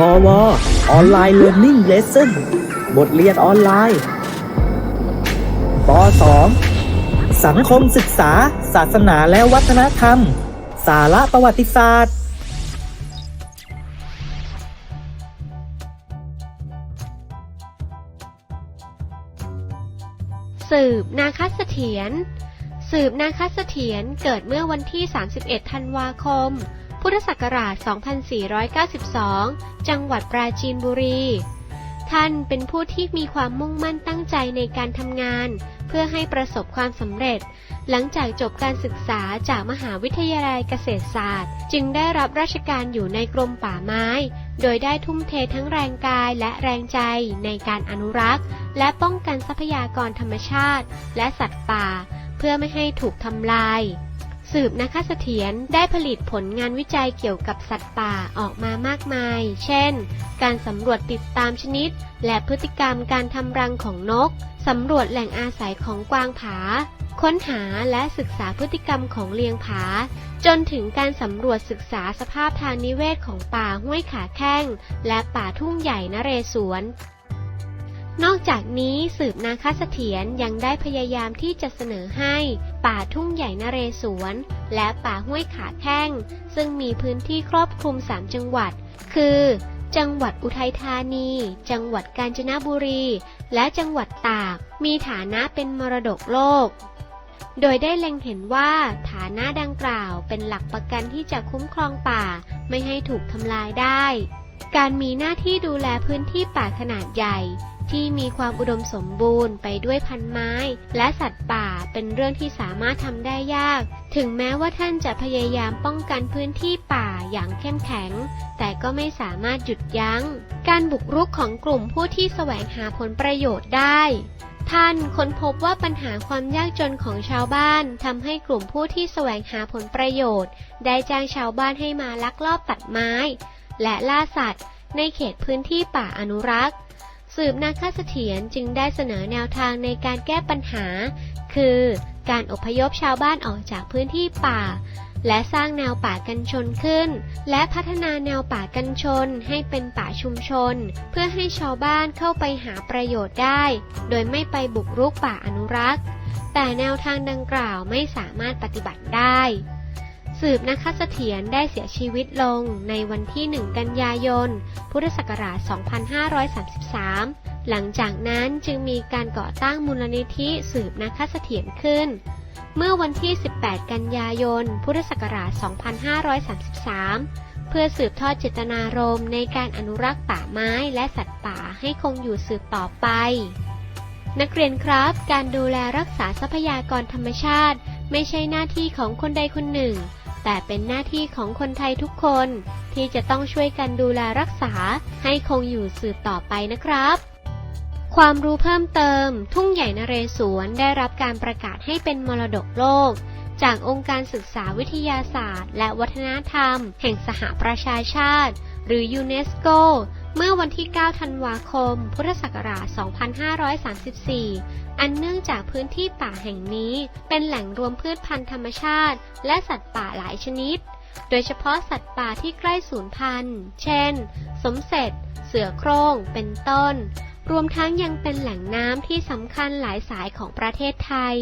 พอวออนไลน์เรียน i ิ g งเลส o n บทเรียนออนไลน์ป .2 สังคมศึกษา ศาสนาและวัฒนธรรม สาระประวัติศาสตร์ สืบนาคเสถียรสืบนาคเสถียรเกิดเมื่อวันที่ 31 ธันวาคม พุทธศักราช 2492 จังหวัดปราจีนบุรี ท่านเป็นผู้ที่มีความมุ่งมั่นตั้งใจในการทำงาน เพื่อให้ประสบความสำเร็จ หลังจากจบการศึกษาจากมหาวิทยาลัยเกษตรศาสตร์ จึงได้รับราชการอยู่ในกรมป่าไม้ โดยได้ทุ่มเททั้งแรงกายและแรงใจในการอนุรักษ์ และป้องกันทรัพยากรธรรมชาติ และสัตว์ป่า เพื่อไม่ให้ถูกทำลาย สืบนะคะเสถียรได้ผลิตผลงานวิจัยเกี่ยวกับสัตว์ป่าออกมามากมาย เช่น การสำรวจติดตามชนิด และพฤติกรรมการทำรังของนก สำรวจแหล่งอาศัยของกวางผา ค้นหาและศึกษาพฤติกรรมของเลียงผา จนถึงการสำรวจศึกษาสภาพทางนิเวศของป่าห้วยขาแข้ง และป่าทุ่งใหญ่นเรศวร นอกจากนี้สืบนาคเสถียรยังได้พยายามที่จะเสนอให้ ป่าทุ่งใหญ่นเรศวร และป่าห้วยขาแข้ง ซึ่งมีพื้นที่ครอบคลุม 3 จังหวัด คือ จังหวัดอุทัยธานี จังหวัดกาญจนบุรี และจังหวัดตาก มีฐานะเป็นมรดกโลก โดยได้เล็งเห็นว่าฐานะดังกล่าวเป็นหลักประกันที่จะคุ้มครองป่าไม่ให้ถูกทำลายได้ การมีหน้าที่ดูแลพื้นที่ป่าขนาดใหญ่ ที่มีความอุดมสมบูรณ์ไปด้วยพันไม้ และสัตว์ป่าเป็นเรื่องที่สามารถทำได้ยาก ถึงแม้ว่าท่านจะพยายามป้องกันพื้นที่ป่าอย่างเข้มแข็ง แต่ก็ไม่สามารถหยุดยัง้ง การบุกรุกของกลุ่มผู้ที่แสวงหาผลประโยชน์ได้ท่านค้นพบว่าปัญหาความยากจนของชาวบ้านทำให้กลุ่มผู้ที่แสวงหาผลประโยชน์ ได้จ้างชาวบ้านให้มาลักลอบตัดไม้ และล่าสัตว์ ในเขตพื้นที่ป่าอนุรักษ์ สืบนาคเสถียรจึงได้เสนอแนวทางในการแก้ปัญหา คือการอพยพชาวบ้านออกจากพื้นที่ป่า และสร้างแนวป่ากันชนขึ้น และพัฒนาแนวป่ากันชนให้เป็นป่าชุมชน เพื่อให้ชาวบ้านเข้าไปหาประโยชน์ได้ โดยไม่ไปบุกรุกป่าอนุรักษ์ แต่แนวทางดังกล่าวไม่สามารถปฏิบัติได้ สืบนะคะเสถียรได้เสียชีวิตลงในวันที่ 1 กันยายน พุทธศักราช 2533 หลังจากนั้นจึงมีการก่อตั้งมูลนิธิสืบนะคะเสถียรขึ้น เมื่อวันที่ 18 กันยายน พุทธศักราช 2533เพื่อสืบทอดเจตนารมณ์ในการอนุรักษ์ป่าไม้และสัตว์ป่าให้คงอยู่สืบต่อไป นักเรียนครับ การดูแลรักษาทรัพยากรธรรมชาติ ไม่ใช่หน้าที่ของคนใดคนหนึ่ง แต่เป็นหน้าที่ของคนไทยทุกคนที่จะต้องช่วยกันดูแลรักษาให้คงอยู่สืบต่อไปนะครับ ความรู้เพิ่มเติม ทุ่งใหญ่นเรศวรได้รับการประกาศให้เป็นมรดกโลก จากองค์การศึกษาวิทยาศาสตร์ และวัฒนธรรม แห่งสหประชาชาติ หรือยูเนสโก เมื่อวันที่ 9 ธันวาคม พุทธศักราช 2534 อันเนื่องจากพื้นที่ป่าแห่งนี้ เป็นแหล่งรวมพืชพันธุ์ธรรมชาติ และสัตว์ป่าหลายชนิด โดยเฉพาะสัตว์ป่าที่ใกล้สูญพันธุ์ เช่น สมเสร็จ เสือโคร่ง เป็นต้น รวมทั้งยังเป็นแหล่งน้ำที่สำคัญหลายสายของประเทศไทย